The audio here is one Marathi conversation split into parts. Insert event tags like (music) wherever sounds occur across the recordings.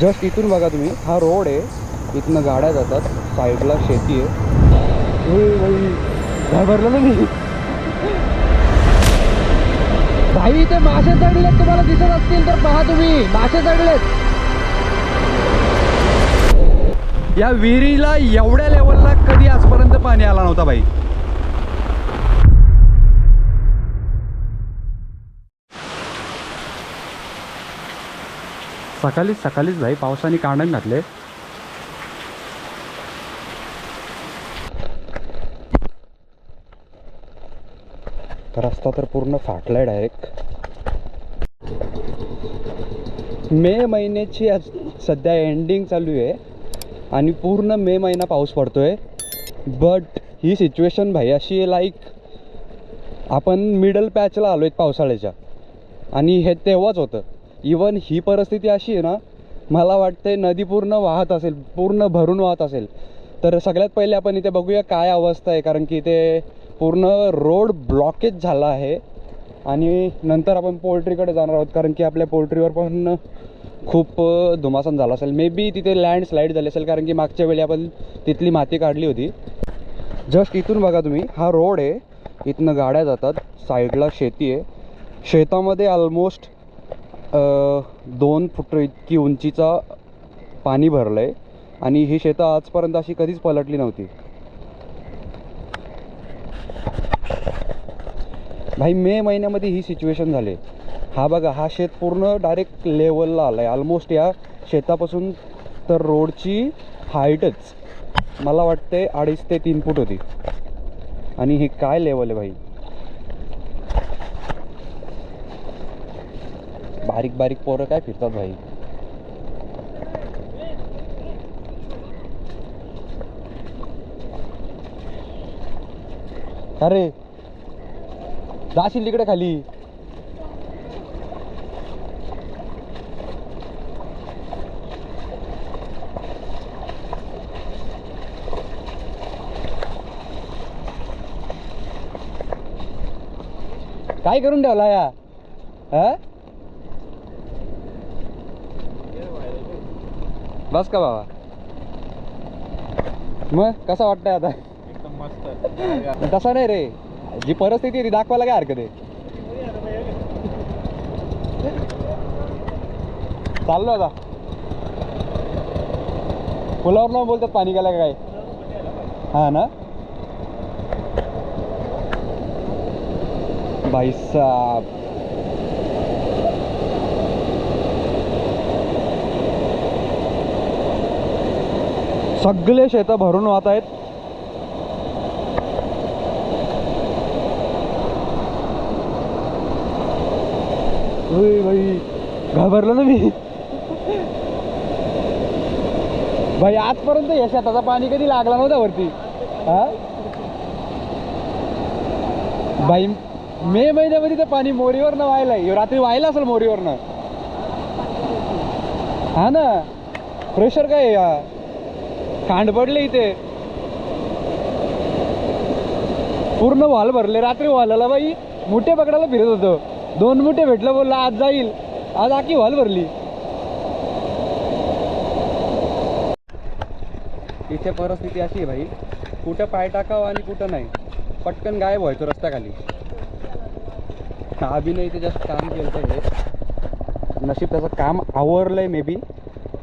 जस्ट इथून बघा तुम्ही. हा रोड आहे. इथनं गाड्या जातात. साईडला शेती आहे. घाबरलं ना मी भाई इथे मासे चढलेत. तुम्हाला दिसत असतील तर पहा तुम्ही. मासे चढलेत. या विहिरीला एवढ्या लेवलला कधी आजपर्यंत पाणी आला नव्हता भाई सकाळीच सकाळीच भाई पावसाने कांडण घातले. रस्ता तर पूर्ण फाटलाय डायरेक्ट मे महिन्याची सध्या एंडिंग चालू आहे आणि पूर्ण मे महिना पाऊस पडतोय. बट ही सिच्युएशन भाई अशी आहे लाईक आपण मिडल पॅचला आलो आहेत पावसाळ्याच्या. आणि हे तेव्हाच होतं. इवन ही परिस्थिती अशी आहे ना मला वाटते नदी पूर्ण वाहत असेल पूर्ण भरून वाहत असेल. तर सगळ्यात पहिले आपण इथे बघूया काय अवस्था आहे कारण की इथे पूर्ण रोड ब्लॉकेज झाला आहे. आणि नंतर आपण पोल्ट्रीकडे जाणार आहोत कारण की आपल्या पोल्ट्रीवर पण खूप धुमासन झाला असेल. मे बी तिथे लँड स्लाईड झाली असेल कारण की मागच्या वेळी आपण तिथली माती काढली होती. जस्ट इथून बघा तुम्ही हा रोड आहे. इथनं गाड्या जातात साईडला शेती आहे. शेतामध्ये ऑलमोस्ट दोन फूट इतकी उंचीचा पाणी भरलं आहे आणि ही शेतं आजपर्यंत अशी कधीच पलटली नव्हती. भाई मे महिन्यामध्ये ही सिच्युएशन झाली. हा बघा हा शेत पूर्ण डायरेक्ट लेवलला आला आहे ऑलमोस्ट या शेतापासून तर रोडची हाईटच मला वाटते अडीच ते तीन फूट होती. आणि ही काय लेवल आहे भाई? बारीक बारीक पोरं काय फिरतात भाई? अरे जाशील तिकडे खाली. काय करून ठेवला या? हा बस का बाबा? मग कसा वाटतंय आता? एकदम मस्त. (laughs) तसा नाही रे. जी परिस्थिती ती दाखवायला काय हरकत आहे? चाललो आता. पुलावर ना बोलतात पाणी गेलं काय? हा ना? भाई साहब सगळे शेतं भरून वाहत आहेत. भाई घाबरलो ना मी. भाई आजपर्यंत या शेताचा पाणी कधी लागला नव्हता वरती. हा? भाई मे महिन्यामध्ये ते पाणी मोरीवरनं व्हायलाय रात्री व्हायला असेल मोरीवरनं. हा ना? प्रेशर काय आहे या? खांड पडले इथे. पूर्ण वाल भरले. रात्री वालाला बाई मुठे पकडायला फिरत होतो. दोन मुठे भेटलं बोलला आज जाईल. आज आखी वाल भरली. इथे परिस्थिती अशी आहे भाई कुठं पाय टाकावं आणि कुठं नाही. पटकन गायब व्हायचो रस्त्याखाली. अभिनय इथे जास्त काम केलं हे नशीब त्याचं काम आवरलंय मे बी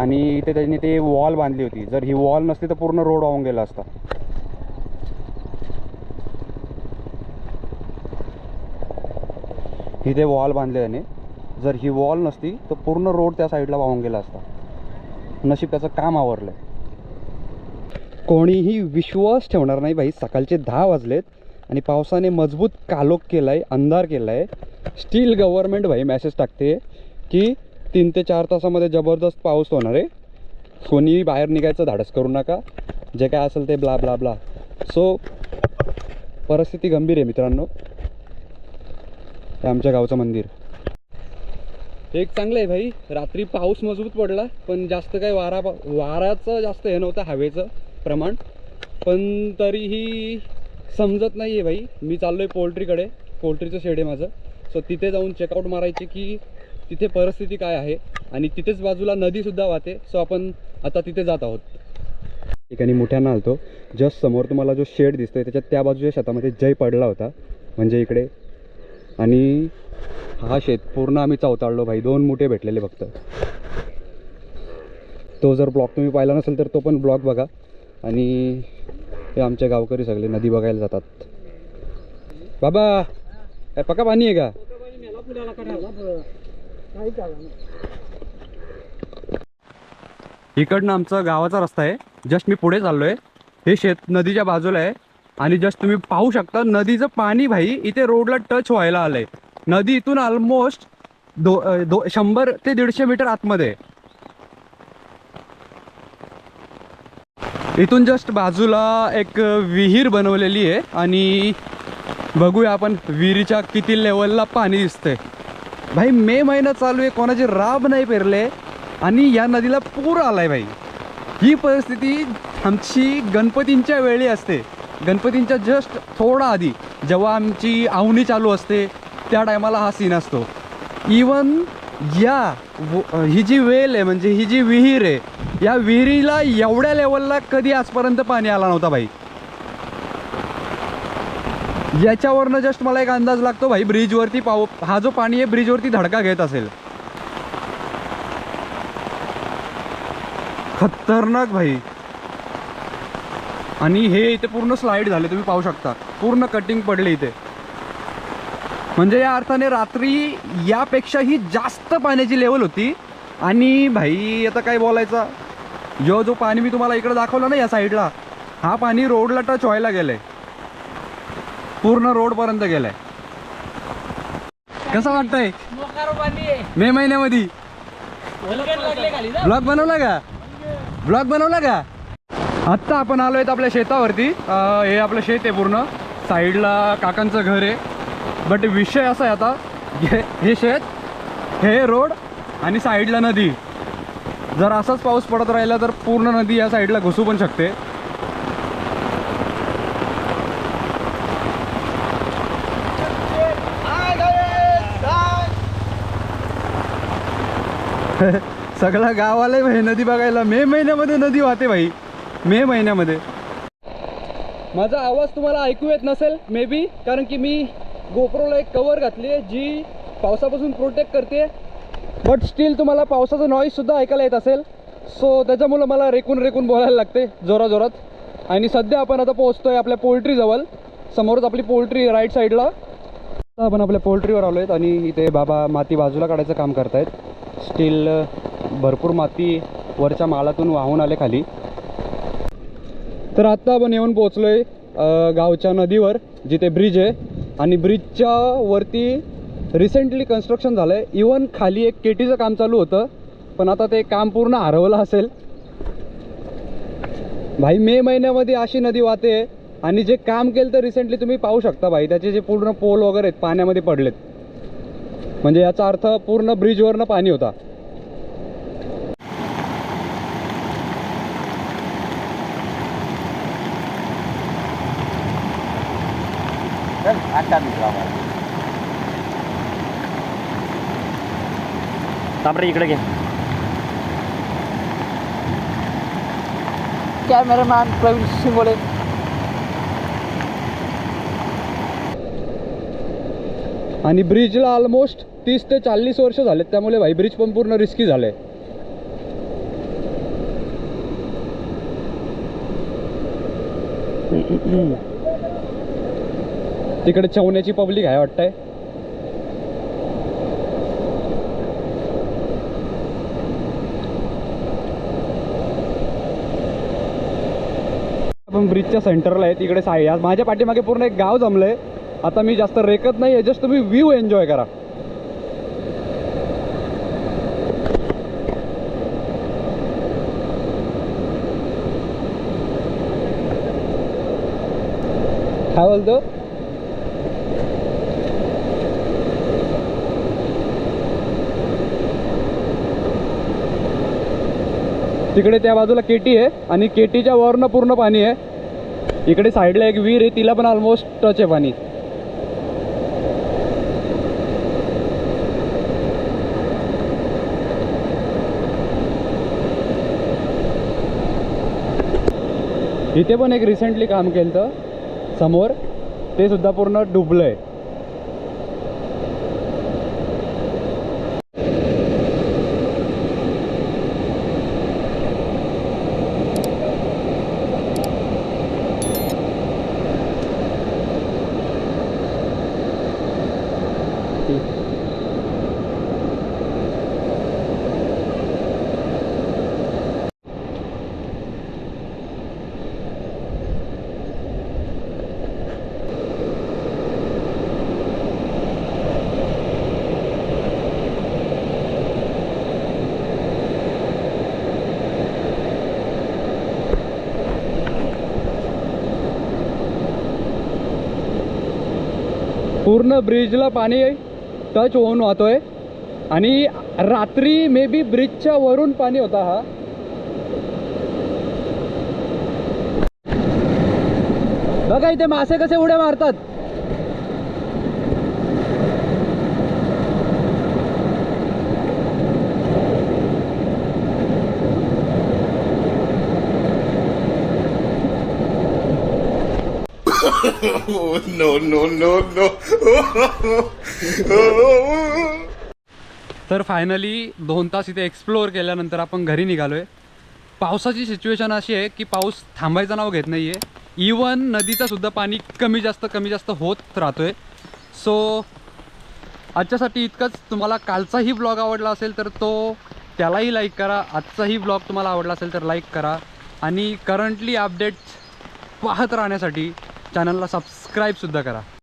आणि इथे त्यांनी ते वॉल बांधली होती. जर ही वॉल नसती तर पूर्ण रोड वाहून गेला असता. इथे वॉल बांधले त्याने. जर ही वॉल नसती तर पूर्ण रोड त्या साईडला वाहून गेला असता. नशीब त्याचं काम आवरलंय. कोणीही विश्वास ठेवणार नाही भाई. सकाळचे दहा वाजलेत आणि पावसाने मजबूत कालोख केला आहे अंधार केला आहे स्टील गव्हर्नमेंट भाई मेसेज टाकते की तीन ते चार तासामध्ये जबरदस्त पाऊस होणार आहे. कोणीही बाहेर निघायचं धाडस करू नका. जे काय असेल ते ब्ला ब्ला ब्ला. सो परिस्थिती गंभीर आहे मित्रांनो. हे आमच्या गावचं मंदिर. एक चांगलं आहे भाई. रात्री पाऊस मजबूत पडला पण जास्त काही वारा वाराचं जास्त हे नव्हतं हवेचं प्रमाण. पण तरीही समजत नाही आहे भाई. मी चाललो आहे पोल्ट्रीकडे. पोल्ट्रीचं शेड आहे माझं. सो तिथे जाऊन चेकआउट मारायचे की तिथे परिस्थिती काय आहे आणि तिथेच बाजूला नदीसुद्धा वाहते. सो आपण आता तिथे जात आहोत. ठिकाणी मोठ्यानं आलतो. जस्ट समोर तुम्हाला जो शेड दिसतोय त्याच्यात त्या बाजूच्या शेतामध्ये जय पडला होता. म्हणजे इकडे. आणि हा शेत पूर्ण आम्ही चावताळलो भाई. दोन मुठे भेटलेले फक्त. तो जर ब्लॉग तुम्ही पाहिला नसेल तर तो पण ब्लॉग बघा. आणि हे आमचे गावकरी सगळे नदी बघायला जातात. बाबा काय पका पाणी आहे का? इकडनं आमचा गावाचा रस्ता आहे. जस्ट मी पुढे चाललोय. हे शेत नदीच्या बाजूला आहे. आणि जस्ट तुम्ही पाहू शकता नदीचं पाणी भाई इथे रोडला टच व्हायला आलंय. नदी इथून ऑलमोस्ट दो दो शंभर ते दीडशे मीटर आतमध्ये आहे. इथून जस्ट बाजूला एक विहीर बनवलेली आहे. आणि बघूया आपण विहिरीच्या किती लेवलला पाणी दिसतंय. भाई मे महिना चालू आहे कोणाचे राब नाही पेरले आणि या नदीला पूर आलाय भाई. ही परिस्थिती आमची गणपतींच्या वेळी असते. गणपतींच्या जस्ट थोडा आधी जेव्हा आमची आवणी चालू असते त्या टायमाला हा सीन असतो. इवन या व- ही जी वेल आहे म्हणजे ही जी विहीर आहे या विहिरीला एवढ्या लेवलला कधी आजपर्यंत पाणी आला नव्हता भाई. याच्यावरनं जस्ट मला एक अंदाज लागतो भाई ब्रिजवरती पाव हा जो पाणी आहे ब्रिजवरती धडका घेत असेल. खतरनाक भाई. आणि हे इथे पूर्ण स्लाईड झाले तुम्ही पाहू शकता. पूर्ण कटिंग पडले इथे. म्हणजे या अर्थाने रात्री यापेक्षाही जास्त पाण्याची लेवल होती. आणि भाई आता काय बोलायचा? जो जो पाणी मी तुम्हाला इकडे दाखवलं ना या साईडला हा पाणी रोडला टच व्हायला गेलंय. पूर्ण रोड पर्यंत गेलाय. कसं वाटतंय? मे महिन्यामध्ये. ब्लॉग बनवला का? ब्लॉग बनवला का? आत्ता आपण आलो आहेत आपल्या शेतावरती. हे आपलं शेत आहे पूर्ण. साईडला काकांचं घर आहे. बट विषय असा आहे आता. हे हे शेत हे रोड आणि साईडला नदी. जर असाच पाऊस पडत राहिला तर पूर्ण नदी या साईडला घुसू पण शकते. (laughs) सगळा गाव आलंय भाई नदी बघायला. मे महिन्यामध्ये नदी वाहते भाई. मे महिन्यामध्ये. माझा आवाज तुम्हाला ऐकू येत नसेल मे बी कारण की मी गोप्रोला एक कवर घातली आहे जी पावसापासून प्रोटेक्ट करते बट स्टील तुम्हाला पावसाचा नॉईज सुद्धा ऐकायला येत असेल. सो त्याच्यामुळं मला रेकून रेकून बोलायला लागते जोराजोरात. आणि सध्या आपण आता पोहोचतोय आपल्या पोल्ट्रीजवळ समोरच आपली पोल्ट्री राईट साईडला आपण आपल्या पोल्ट्रीवर आलो आहेत आणि इथे बाबा माती बाजूला काढायचं काम करतायत. स्टील भरपूर माती वरच्या मालातून वाहून आले खाली. तर आत्ता आपण येऊन पोचलो आहे गावच्या नदीवर जिथे ब्रिज आहे. आणि ब्रिजच्या वरती रिसेंटली कन्स्ट्रक्शन झालं आहे इवन खाली एक केटीचं काम चालू होतं पण आता ते काम पूर्ण हरवलं असेल. भाई मे महिन्यामध्ये अशी नदी वाहते. आणि जे काम केलं तर रिसेंटली तुम्ही पाहू शकता भाई त्याचे जे पूर्ण पोल वगैरे आहेत पाण्यामध्ये पडलेत. म्हणजे याचा अर्थ पूर्ण ब्रिजवरनं पाणी होता. तांबरे इकडे घे. कॅमेरामॅन प्रवीण शिंगोले आणि ब्रिजला ऑलमोस्ट तीस ते चाळीस वर्ष झालेत. त्यामुळे भाई ब्रिज पण पूर्ण रिस्की झालंय. तिकडे छवण्याची पब्लिक आहे वाटतंय. आपण ब्रिजच्या सेंटरला आहे तिकडे साई आज माझ्या पाठीमागे पूर्ण एक गाव जमलंय. आता मी जास्त रेकत नाही आहे जस्ट तुम्ही व्ह्यू एन्जॉय करा. काय बोलतो? तिकडे त्या बाजूला केटी आहे आणि केटीच्या वरनं पूर्ण पाणी आहे. इकडे साईडला एक विहीर आहे तिला पण ऑलमोस्ट टच आहे पाणी. इथे पण एक रिसेंटली काम केलं तर समोर. ते सुद्धा पूर्ण डुबलं आहे पूर्ण ब्रिजला पाणी टच होऊन आहे आणि रात्री मे बी ब्रिजच्या वरून पाणी होता हा. बघा इथे मासे कसे उड्या मारतात. No, no, no, no. तर फायनली दोन तास इथे एक्सप्लोअर केल्यानंतर आपण घरी निघालो आहे पावसाची सिच्युएशन अशी आहे की पाऊस थांबायचं नाव घेत नाही आहे इवन नदीचंसुद्धा पाणी कमी जास्त कमी जास्त होत राहतो आहे सो आजच्यासाठी इतकंच. तुम्हाला कालचाही ब्लॉग आवडला असेल तर तो त्यालाही लाईक करा. आजचाही ब्लॉग तुम्हाला आवडला असेल तर लाईक करा. आणि करंटली अपडेट्स पाहत राहण्यासाठी चॅनलला सबस्क्राईबसुद्धा करा.